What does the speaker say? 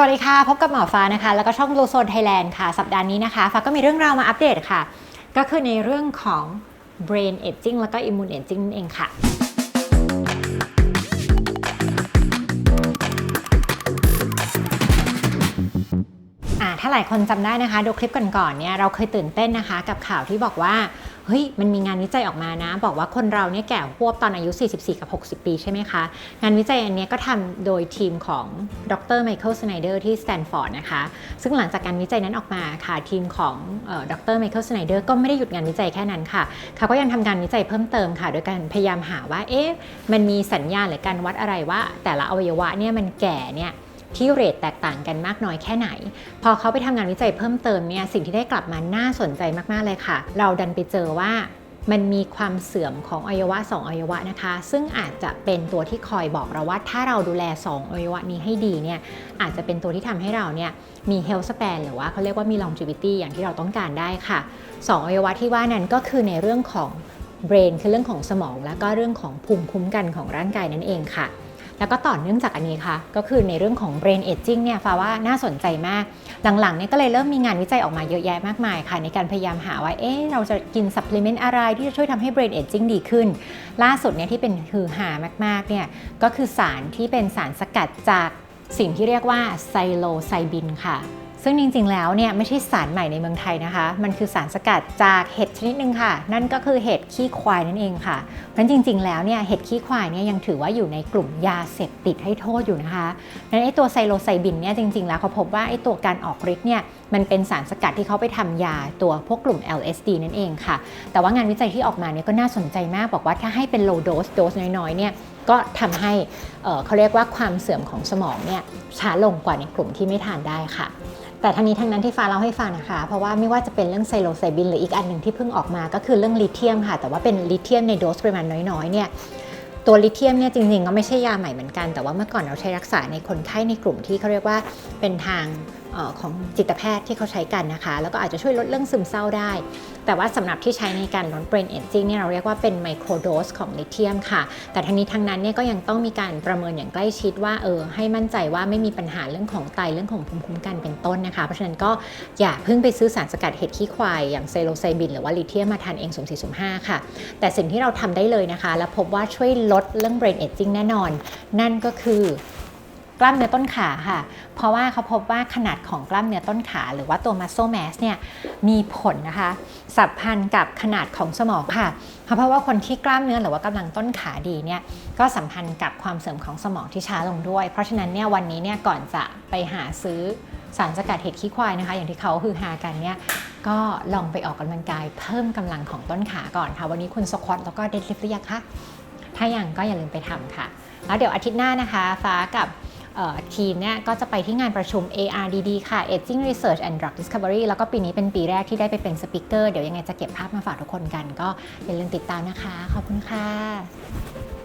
สวัสดีค่ะ พบกับหมอฟ้านะคะ แล้วก็ช่อง Blue Zone Thailand ค่ะ สัปดาห์นี้นะคะ ฟ้าก็มีเรื่องราวมาอัปเดตค่ะ ก็คือในเรื่องของ brain aging แล้วก็ immune aging นั่นเองค่ะาหลายคนจำได้นะคะ ดูคลิปก่อนๆเนี่ยเราเคยตื่นเต้นนะคะ กับข่าวที่บอกว่าเฮ้ยมันมีงานวิจัยออกมานะ บอกว่าคนเราเนี่ยแก่ควบตอนอายุ 44 กับ 60 ปีใช่ไหมคะ งานวิจัยอันนี้ก็ทำโดยทีมของดรไมเคิลสไนเดอร์ที่สแตนฟอร์ดนะคะ ซึ่งหลังจากการวิจัยนั้นออกมาค่ะ ทีมของดรไมเคิลสไนเดอร์ก็ไม่ได้หยุดงานวิจัยแค่นั้นค่ะ เขาก็ยังทำการวิจัยเพิ่มเติมค่ะ โดยการพยายามหาว่าเอ๊ะมันมีสัญญาณหรือการวัดอะไรว่า แต่ละอวัยวะเนี่ยมันแก่เนี่ย ที่เรทแตกต่างกันมากน้อยแค่ไหน พอเขาไปทำงานวิจัยเพิ่มเติมเนี่ยสิ่งที่ได้กลับมาน่าสนใจมากๆเลยค่ะ เราดันไปเจอว่ามันมีความเสื่อมของอวัยวะ 2 อวัยวะนะคะ ซึ่งอาจจะเป็นตัวที่คอยบอกเราว่าถ้าเราดูแล 2 อวัยวะนี้ให้ดีเนี่ยอาจจะเป็นตัวที่ทำให้เราเนี่ยมี health s p a หรือว่าเขาเรียกว่ามี longevity อย่างที่เราต้องการได้ค่ะ 2 อวัยวะที่ว่านั้นก็คือในเรื่องของ brain คือเรื่องของสมอง แล้วก็เรื่องของภูมิคุ้มกันของร่างกายนั่นเองค่ะ แล้วก็ต่อเนื่องจากอันนี้ค่ะ ก็คือในเรื่องของ brain aging เนี่ยฟ้าว่าน่าสนใจมาก หลังๆเนี่ยก็เลยเริ่มมีงานวิจัยออกมาเยอะแยะมากมายค่ะ ในการพยายามหาว่า เอ๊ะเราจะกินซัพพลิเมนต์อะไรที่จะช่วยทำให้ brain aging ดีขึ้น ล่าสุดเนี่ยที่เป็นฮือหามากๆเนี่ยก็คือสารที่เป็นสารสกัดจากสิ่งที่เรียกว่าไซโลไซบินค่ะ ซึ่งจริงๆ แล้วเนี่ยไม่ใช่สารใหม่ในเมืองไทยนะคะ มันคือสารสกัดจากเห็ดชนิดหนึ่งค่ะ นั่นก็คือเห็ดขี้ควายนั่นเองค่ะเพราะฉะนั้นจริง ๆ แล้วเนี่ยเห็ดขี้ควายเนี่ยยังถือว่าอยู่ในกลุ่มยาเสพติดให้โทษอยู่นะคะนั้นไอ้ตัวไซโลไซบินเนี่ยจริง ๆ แล้วเขาพบว่าไอ้ตัวการออกฤทธิ์เนี่ยมันเป็นสารสกัดที่เขาไปทำยาตัวพวกกลุ่ม LSD นั่นเองค่ะ แต่ว่างานวิจัยที่ออกมาเนี่ยก็น่าสนใจมากบอกว่าถ้าให้เป็น low dose โดสน้อยๆเนี่ยก็ทำให้เเขาเรียกว่าความเสื่อมของสมองเนี่ยช้าลงกว่าในกลุ่มที่ไม่ทานได้ค่ะ แต่ทั้งนี้ทั้งนั้นที่ฟ้าเล่าให้ฟังนะคะ เพราะว่าไม่ว่าจะเป็นเรื่องไซโลไซบินหรืออีกอันหนึ่งที่เพิ่งออกมาก็คือเรื่องลิเทียมค่ะ แต่ว่าเป็นลิเทียมในโดสปริมาณน้อยๆ เนี่ยตัวลิเทียมเนี่ยจริงๆก็ไม่ใช่ยาใหม่เหมือนกัน แต่ว่าเมื่อก่อนเราใช้รักษาในคนไข้ในกลุ่มที่เขาเรียกว่าเป็นทางของจิตแพทย์ที่เขาใช้กันนะคะ แล้วก็อาจจะช่วยลดเรื่องซึมเศร้าได้ แต่ว่าสำหรับที่ใช้ในการลด brain aging เนี่ยเราเรียกว่าเป็นไมโครโดสของลิเธียมค่ะ แต่ทั้งนี้ทั้งนั้นเนี่ยก็ยังต้องมีการประเมินอย่างใกล้ชิดว่าเออให้มั่นใจว่าไม่มีปัญหาเรื่องของไตเรื่องของภูมิคุ้มกันเป็นต้นนะคะ เพราะฉะนั้นก็อย่าเพิ่งไปซื้อสารสกัดเห็ดขี้ควายอย่างไซโลไซบินหรือว่าลิเธียมมาทานเองสมสี่สมห้าค่ะ แต่สิ่งที่เราทำได้เลยนะคะ และพบว่าช่วยลดเรื่อง brain aging แน่นอน นั่นก็คือ กล้ามเนื้อต้นขาค่ะ เพราะว่าเขาพบว่าขนาดของกล้ามเนื้อต้นขา หรือว่าตัว muscle mass เนี่ยมีผลนะคะสัมพันธ์กับขนาดของสมองค่ะ เพราะว่าคนที่กล้ามเนื้อหรือว่ากำลังต้นขาดีเนี่ยก็สัมพันธ์กับความเสื่อมของสมองที่ช้าลงด้วย เพราะฉะนั้นเนี่ยวันนี้เนี่ยก่อนจะไปหาซื้อสารสกัดเห็ดขี้ควายนะคะ อย่างที่เขาคือหากันเนี่ยก็ลองไปออกกำลังกายเพิ่มกำลังของต้นขาก่อนค่ะ วันนี้คุณสควอตแล้วก็เดดลิฟต์หรือยังคะถ้ายังก็อย่าลืมไปทำค่ะ แล้วเดี๋ยวอาทิตย์หน้านะคะ ฟ้ากับ ทีมเนี่ยก็จะไปที่งานประชุม ARDD ค่ะ Aging Research and Drug Discovery แล้วก็ปีนี้เป็นปีแรกที่ได้ไปเป็นสปิเกอร์เดี๋ยวยังไงจะเก็บภาพมาฝากทุกคนกัน ก็อย่าลืมติดตามนะคะ ขอบคุณค่ะ